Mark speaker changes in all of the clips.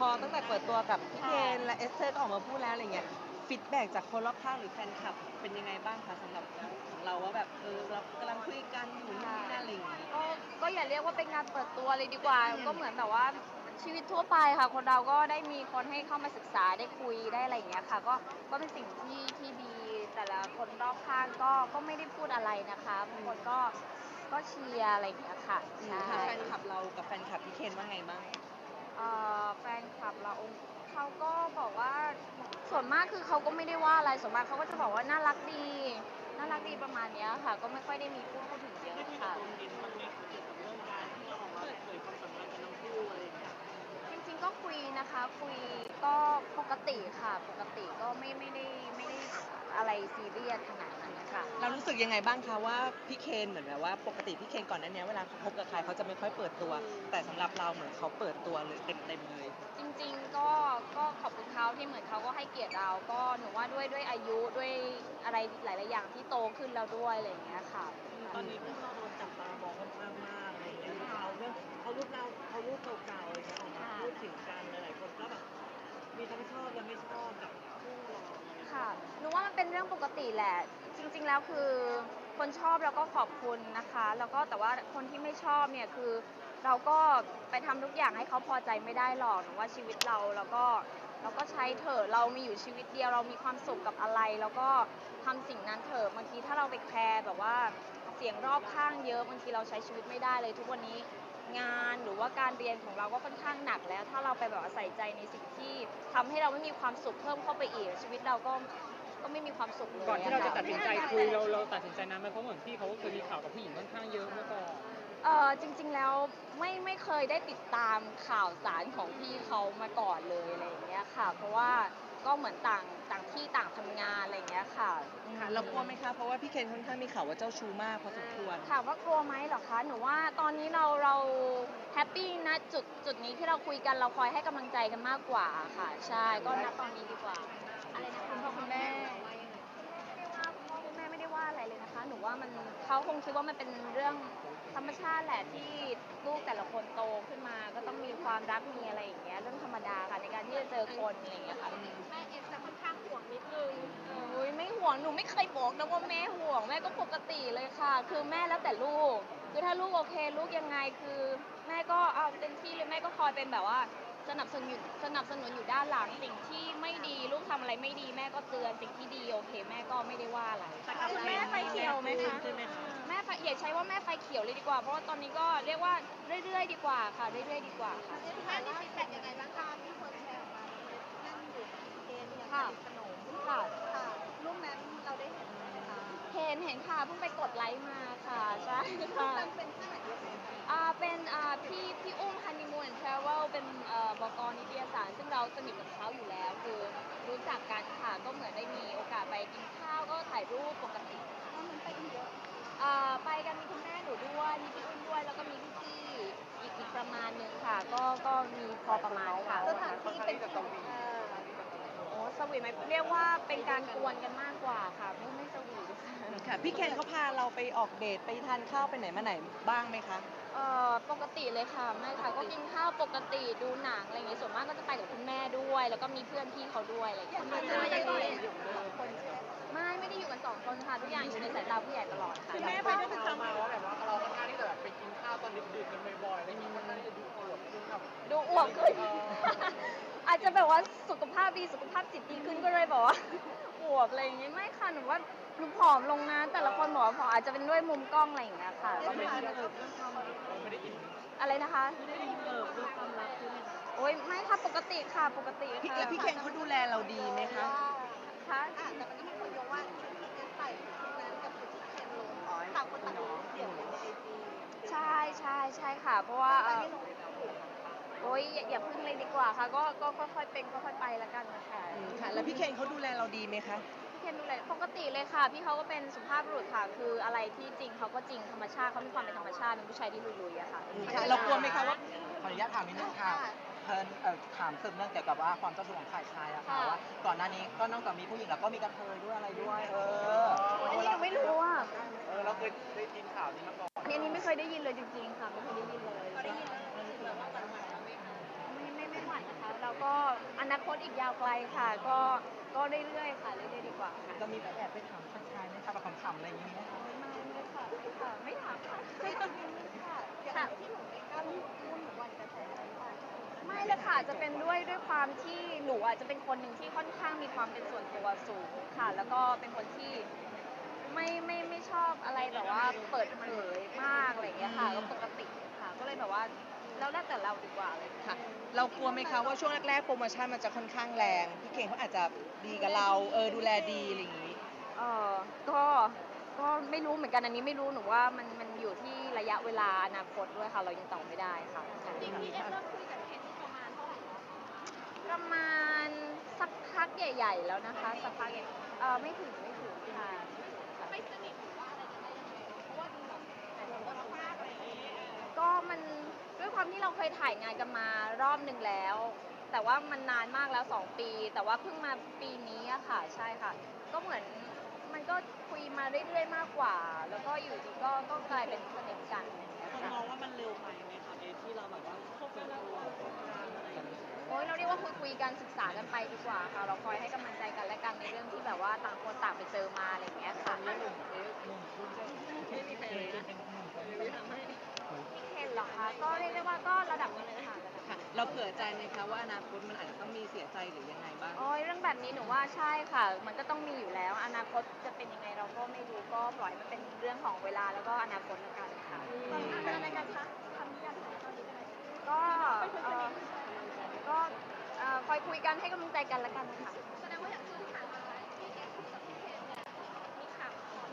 Speaker 1: พอตั้งแต่เปิดตัวกับพี่เคนและเอสเธอร์ก็ออกมาพูดแล้วอะไรเงี้ยฟีดแบ็จากคนรอบข้างหรือแฟนคลับเป็นยังไงบ้างคะสำหรับของเราว่าแบบเออเรากำลังคุยกันอยู่นี่นั่นอะไรอย่างงี้
Speaker 2: ก็ก็อย่าเรียกว่าเป็นงานเปิดตัวเลยดีกว่า ก็เหมือนแบบว่าชีวิตทั่วไปค่ะ คนเราก็ได้มีคนให้เข้ามาศึกษาได้คุยได้อะไรอย่างเงี้ยค่ะ ก็ก็เป็นสิ่งที่ที่ดี แต่ละคนรอบข้างก็ก็ไม่ได้พูดอะไรนะคะบางคนก็ก็เชียร์อะไรอย่างเงี้ยค่ะ
Speaker 1: อืม
Speaker 2: ใช่
Speaker 1: ค่ะแฟนคลับเรากับแฟนคลับพี่เคนว่าไงบ้าง
Speaker 2: เอ่อ แฟนคลับเราเขาก็บอกว่าส่วนมากคือเขาก็ไม่ได้ว่าอะไรส่วนมากเขาก็จะบอกว่าน่ารักดี น่ารักดีประมาณเนี้ยค่ะ ก็ไม่ค่อยได้มีพูดพูดถึงเยอะค่ะจริงๆก็คุยนะคะ คุยก็ปกติค่ะ ปกติก็ไม่ไม่ได้ไม่ได้อะไรซีเรียสขนาดนั้น คะ
Speaker 1: เรารู้สึกยังไงบ้างคะว่าพี่เคนเหมือนแบบว่าปกติพี่เคนก่อนหนั้นเนี้ยเวลาเขาคบกับใครเขาจะไม่ค่อยเปิดตัว แต่สำหรับเราเหมือนเขาเปิดตัวเลยเต็มๆเลย
Speaker 2: จริงๆ ก็ก็ขอบคุณเขาที่เหมือนเขาก็ให้เกียรติเรา ก็หนูว่าด้วยด้วยอายุด้วยอะไรหลาย ๆ อย่างที่โตขึ้นแล้วด้วยอะไรอย่างเงี้ยค่ะ
Speaker 3: ตอนนี้พวกเราโดนจับตามองค่อนข้างมากอะไรอย่างเงี้ยเอาเรื่องเอารูปเราเอารูปเก่าๆอะไรเงี้ยออกมาพูดถึงกันหลายๆคนก็แบบมีทั้งชอบและไม่ชอบกับ เป็
Speaker 2: นเรื่องปกติแหละ จริง ๆ แล้วคือ คนชอบเราก็ขอบคุณนะคะ แล้วก็แต่ว่าคนที่ไม่ชอบเนี่ยคือเราก็ไปทำทุกอย่างให้เขาพอใจไม่ได้หรอกหนูว่าชีวิตเราเราก็เราก็ใช้เถอะเรามีอยู่ชีวิตเดียวเรามีความสุขกับอะไร แล้วก็ทำสิ่งนั้นเถอะบางทีถ้าเราไปแคร์แบบว่าเสียงรอบข้างเยอะบางทีเราใช้ชีวิตไม่ได้เลย ทุกวันนี้งานหรือว่าการเรียนของเราก็ค่อนข้างหนักแล้ว ถ้าเราไปแบบใส่ใจในสิ่งที่ทำให้เราไม่มีความสุขเพิ่มเข้าไปอีกชีวิตเราก็ ไม่มีความสุขเลย
Speaker 4: ก่อนที่เราจะ
Speaker 2: ค่
Speaker 4: ตัดสินใจคุยเราเราตัดสินใจนานไหมเพราะเหมือนพี่เขาก็เคยมีข่าวกับผู้หญิงค่อนข้างเยอะเมื่อก่อน
Speaker 2: เออจริง ๆแล้วไม่ไม่เคยได้ติดตามข่าวสารของพี่เขามาก่อนเลยอะไรอย่างเงี้ยค่ะ เพราะว่าก็เหมือนต่างต่างที่ต่างทำงานอะไรอย่างเงี้ยค่ะ
Speaker 1: ค่ะเรากลัวไหมคะเพราะว่าพี่เคนค่อนข้างมีข่าวว่าเจ้าชู้มากพอสมควร
Speaker 2: ถามว่ากลัวไหมเหรอคะหนูว่าตอนนี้เราเราแฮปปี้นะจุดจุดนี้ที่เราคุยกันเราคอยให้กำลังใจกันมากกว่าค่ะ ใช่ก็ณตอนนี้ดีกว่า เขาคงคิดว่ามันเป็นเรื่องธรรมชาติแหละที่ลูกแต่ละคนโตขึ้นมา ก็ต้องมีความรักมีอะไรอย่างเงี้ยเรื่องธรรมดาค่ะในการที่จะเจอคนอะไรอย่างเงี้ยค่ะ
Speaker 5: แม่เอฟจะค่อนข้างห่วงนิดนึง
Speaker 2: โอ้ยไม่ห่วงหนูไม่เคยบอกนะว่าแม่ห่วงแม่ก็ปกติเลยค่ะ คือแม่แล้วแต่ลูก คือถ้าลูกโอเค ลูกยังไงคือแม่ก็เอาเต็มที่เลยแม่ก็คอยเป็นแบบว่าสนับสนุนสนับสนุนอยู่ด้านหลังสิ่งที่ไม่ดีลูกทำอะไรไม่ดีแม่ก็เตือนสิ่งที่ดีโอเค แม่ก็ไม่ได้ว่าอะไร
Speaker 5: คุณแม่ไฟเขียวไหมคะ
Speaker 3: ใช่ไหมคะ
Speaker 2: แม่ไฟอย่าใช้ว่าแม่ไฟเขียวเลยดีกว่า เพราะว่าตอนนี้ก็เรียกว่าเรื่อยๆ ดีกว่าค่ะ เรื่อยๆ ดีกว่าค่ะ
Speaker 5: คุณแม่มีฟีดแบ็กยังไงบ้างคะมีคนแชร์ออกมานั่งอยู่กับเคนอย่าง
Speaker 2: ค่ะ
Speaker 5: สนิทสนม
Speaker 2: ค่ะ
Speaker 5: ค่ะรูปนั้นเราได้เห็นไหมคะ
Speaker 2: เห็นเห็นค่ะ เพิ่งไปกดไลค์มาค่ะ ใช่
Speaker 5: รูป
Speaker 2: ค่ะ
Speaker 5: นั้นเป็นที่ไหนยังไงคะ
Speaker 2: อ่าเป็นอ่าพี่พี่อุ้มฮันนีมูนทราเวลเป็นเอ่อบกนิตยสาร ซึ่งเราสนิทกับเขาอยู่แล้ว คือรู้จักกันค่ะก็เหมือนได้มีโอกาสไปกินข้าวก็ถ่ายรูปปกติ
Speaker 5: ตอนนั้นไปกันเย อะ
Speaker 2: อ่าไปกันมีคุณแม่หนูด้วยมีพี่อุ้มด้วยแล้วก็มีพี่กี้อีกอีกประมาณหนึงค่ะ ก็ก็มีพอประมาณค่ะ
Speaker 5: สถานที่เป็นที่เออ
Speaker 2: โอ้สวีทไหมเรียกว่าเป็นการกวนกันมากกว่าค่ะ ไม่ไม่สวีทค่ะ
Speaker 1: ค่ะ พี่เคนเขาพาเราไปออกเดทไปทานข้าวไปไหนมาไหนบ้างไหมคะ
Speaker 2: เอ่อปกติเลยค่ะไม่ค่ะก็กินข้าวปกติดูหนังอะไรอย่างเงี้ยส่วนมากก็จะไปกับคุณแม่ด้วย แล้วก็มีเพื่อนพี่เขาด้วยอะไรอย่างเงี้ย
Speaker 5: อย่างน้อยอย่างน้อยอยู่สองคนใช่ไหม
Speaker 2: ไม่ไม่ได้อยู่กันสองคนค่ะทุกอย่างอยู่ในสายตาผู้ใหญ่ตลอดค่ะ
Speaker 3: แม่ไปได้ประจำมาว่าแบบว่าเราค่อนข้างที่จะแบบไปกินข้าวตอนดึกๆกันบ่อยๆอะไรอย่างเงี้ยค่อนข้างที่จะดูอวบขึ้นแบบ
Speaker 2: ดูอ้วกขึ้น
Speaker 3: เออ
Speaker 2: อาจจะแบบว่าสุขภาพดีสุขภาพจิตดีขึ้นก็เลยบอกว่าอวบอะไรอย่างงี้ไม่ค่ะหนูว่าหนูผอมลงนะ แต่ละคนบอกว่าผอมอาจจะเป็นด้วยมุมกล้องอะไรอย่างเงี้ยค่ะก็ไม่
Speaker 3: ไม่ได้เออเรื่องความรักไม่ได้อิน
Speaker 2: อะไรนะคะ
Speaker 3: ไม่ได้อินเออเรื่องความรักใช่ไหมคะ
Speaker 2: โอ๊ยไม่ค่ะปกติค่ะปกติ
Speaker 1: พี่
Speaker 2: ค่ะ
Speaker 1: แล้วพี่เคนเขาดูแลเราดีไหมคะ
Speaker 2: ค่ะ
Speaker 5: อะแต่มันก็ ใช่
Speaker 2: ใช่ใช่ค่ะ เพราะว่า
Speaker 5: ตอน
Speaker 2: เอ่อ
Speaker 5: ที่ลงในกลุ่ม
Speaker 2: โอ๊ยอย่าอย่าพึ่งเลยดีกว่าค่ะ ก็ก็ค่อยๆเป็นค่อยๆไปแล้วกันนะคะ
Speaker 1: อืมค่ะ แล้วพี่เคนเขาดูแลเราดีไหมคะ
Speaker 2: พี่เคนดูแลปกติเลยค่ะ พี่เขาก็เป็นสุภาพบุรุษค่ะ คืออะไรที่จริงเขาก็จริงธรรมชาติเขามีความเป็นธรรมชาติเป็นผู้ชายที่ลุยๆอะค่ะ
Speaker 1: อืมค่ะ เรากลัวไหมคะว่า
Speaker 6: ขออนุญาตถามนิดนึงค่ะเพิ่นเอ่อถามสืบเนื่องเกี่ยวกับว่าความเจ้าชู้ของฝ่ายชายอะค่ะ
Speaker 2: ค่ะ
Speaker 6: ว่าก่อนหน้านี้ก็นอกจากมีผู้หญิงแล้วก็มีกระเทยด้วยอะไรด้วย เออ
Speaker 2: อันนี้หนูไม่รู้อะ
Speaker 3: เออเราเคยได้ยินข่าวนี้มาก่อน
Speaker 2: อันนี้อันนี้ไม่เคยได้ยินเลยจริงๆค่ะไม่เคยได้ยินเลย
Speaker 5: ก็ได้ยินแล้วรู้สึกแบบว่าหวั่นๆบ้างไหมคะ
Speaker 2: ไม่ไม่ไม่หวั่นนะคะเราอีกยาวไกลค่ะ ก็ก็เรื่อยๆค่ะเรื่อยๆดีกว่าค่ะ
Speaker 6: เรามีแบบแอบไปถามชายไหมคะแบบขำๆอะไรอย่างนี้ไหมคะ
Speaker 2: ไม่ไม่ค่ะไม่ค่ะไม่ถามค่ะ
Speaker 5: ค่ะอย่างที่หนูไม่กล้าพูดพูดหนูวันกระแสอะไรหรือเปล่า
Speaker 2: ไม่เลยค่ะจะเป็นด้วยด้วยความที่หนูอาจจะเป็นคนหนึ่งที่ค่อนข้างมีความเป็นส่วนตัวสูงค่ะ แล้วก็เป็นคนที่ ไม่ไม่ไม่ชอบอะไรแบบว่าเปิดเผยมากอะไรอย่างเงี้ยค่ะก็ปกติค่ะ ก็เลยแบบว่าแล้วแต่เราดีกว่าเลย
Speaker 1: ค่ะ เรากลัวไหมคะว่าช่วงแรกๆโปรโมชั่นมันจะค่อนข้างแรงพี่เก่งเขาอาจจะดีกับเราเออดูแลดีอะไรอย่างนี้
Speaker 2: เออก็ก็ไม่รู้เหมือนกันอันนี้ไม่รู้หนูว่ามันมันอยู่ที่ระยะเวลาอนาคตด้วยค่ะ เรายังตอบไม่ได้ค่ะใช่
Speaker 5: จริงที่เอฟเริ่มคุยกับเคนที่ประมาณเท่าไหร่แล้ว
Speaker 2: ประมาณสักพักใหญ่ ๆ แล้วนะคะ สักพักใหญ่เออไม่ถึงไม่ถึง ค
Speaker 5: วาม
Speaker 2: ที่เราเคยถ่ายงานกันมารอบหนึ่งแล้ว แต่ว่ามันนานมากแล้ว 2 ปี แต่ว่าเพิ่งมาปีนี้อะค่ะ ใช่ค่ะ ก็เหมือนมันก็คุยมาเรื่อยๆมากกว่า แล้วก็อยู่ดีก็ก็กลายเป็นสนิทกันอย่างเงี้ย
Speaker 3: คน
Speaker 2: ค่ะ
Speaker 3: มองว่ามันเร็วไปไหมคะเอที่เราแบบว่าคบกันแล้วคบกันอะไรอย่างเงี้ย
Speaker 2: โอ้ยเราเรียกว่าคุยคุยกันศึกษากันไปดีกว่าค่ะ เราคอยให้กำลังใจกันและกันในเรื่องที่แบบว่าต่างคนต่างไปเจอมาอะไรอย่างเงี้ยค่ะ
Speaker 3: ไม่มีใครเลยนะไม่ทำให้
Speaker 2: พี่เคนเห รอคะก็เรียกได้ว่าก็ระดับหนึงค่ะระดับหนึ่ง
Speaker 1: ค่ะ เราเผื่อใจไหมคะว่าอนาคตมันอาจจะต้องมีเสียใจหรือยังไงบ้าง
Speaker 2: โอ้ยเรื่องแบบนี้หนูว่าใช่ค่ะ มันก็ต้องมีอยู่แล้ว อนาคตจะเป็นยังไงเราก็ไม่รู้ก็ปล่อยมันเป็นเรื่องของเวลาแล้วก็อนาคตแล้วกันค่ะ
Speaker 5: ตอนนั้นอะไรกันคะทำที่ยังไงตอนนี้เป็นอะไร
Speaker 2: ก็เอ่อก็เอ่อคอยคุยกันให้กำลังใจกันแล้วกันค่ะ
Speaker 5: แสดงว่าอย่างที่ผ่านมาพี่เคนคุยกับพี่เคนเนี่ยมีข่าวก่อน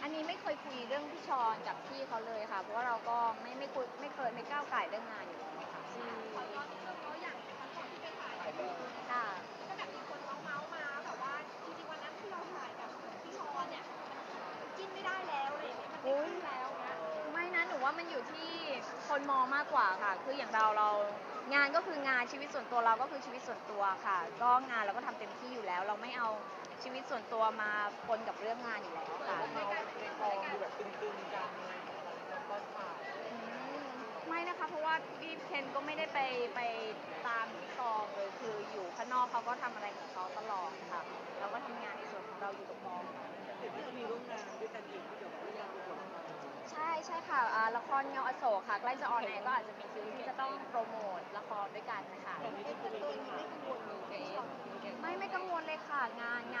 Speaker 2: อั นนี้ไม่เคยคุยเรื่องพี่ชอนกับพี่เขาเลยค่ะ เพราะว่าเราก็ไม่ไม่คุยไม่เคยไม่ก้าวไก่เรื่องงานอยู่แล้วค่ะ
Speaker 5: ขอย้อนนิดนึงเพราะอย่างครั้งก่อนที่ไปถ่ายกับพี่
Speaker 2: ค่ะ
Speaker 5: ก็แบบมีคนเมาส์เมาส์มาแบบว่าจริงๆวันนั้นที่เราถ่ายกับพี่ชอนเนี่ยมันจิ้นไม่ได้แล้วอะไรอย่างเงี้ยมันไม่ขึ้นแล้วเงี้ย
Speaker 2: ไม่นะหนูว่ามันอยู่ที่คนมองมากกว่าค่ะ คืออย่างเราเรางานก็คืองานชีวิตส่วนตัวเราก็คือชีวิตส่วนตัวค่ะ ก็งานเราก็ทำเต็มที่อยู่แล้ว เราไม่เอา ชีวิตส่วนตัวมาปนกับเรื่องงานอยู่แล้วค่ะ
Speaker 6: ในกองดูแบบตึงๆกันอะไรอย่างเงี้ยตอนถ่าย
Speaker 2: อืมไม่นะคะเพราะว่าพี่เคนก็ไม่ได้ไปไปตามที่กองเลยคืออยู่ข้างนอกเขาก็ทำอะไรของเขาตลอดค่ะ เราก็ทำงานในส่วนของเราอยู่กับกอง
Speaker 3: เห็นว่าจะมีร่วมงานด้วยกันอีกที่เดี๋ยวเราจะประกวดกัน
Speaker 2: ใช่ใช่ค่ะอ่าละครเงาอโศกค่ะ ใกล้จะออนแอร์ก็อาจจะมีคิวที่จะต้องโปรโมทละครด้วยกันนะคะ
Speaker 5: เอ๊ะแต่ตัวนี้ไม่กังวลเลยพี่ชอน
Speaker 2: ไม่ไม่กังวลเลยค่ะ งานงาน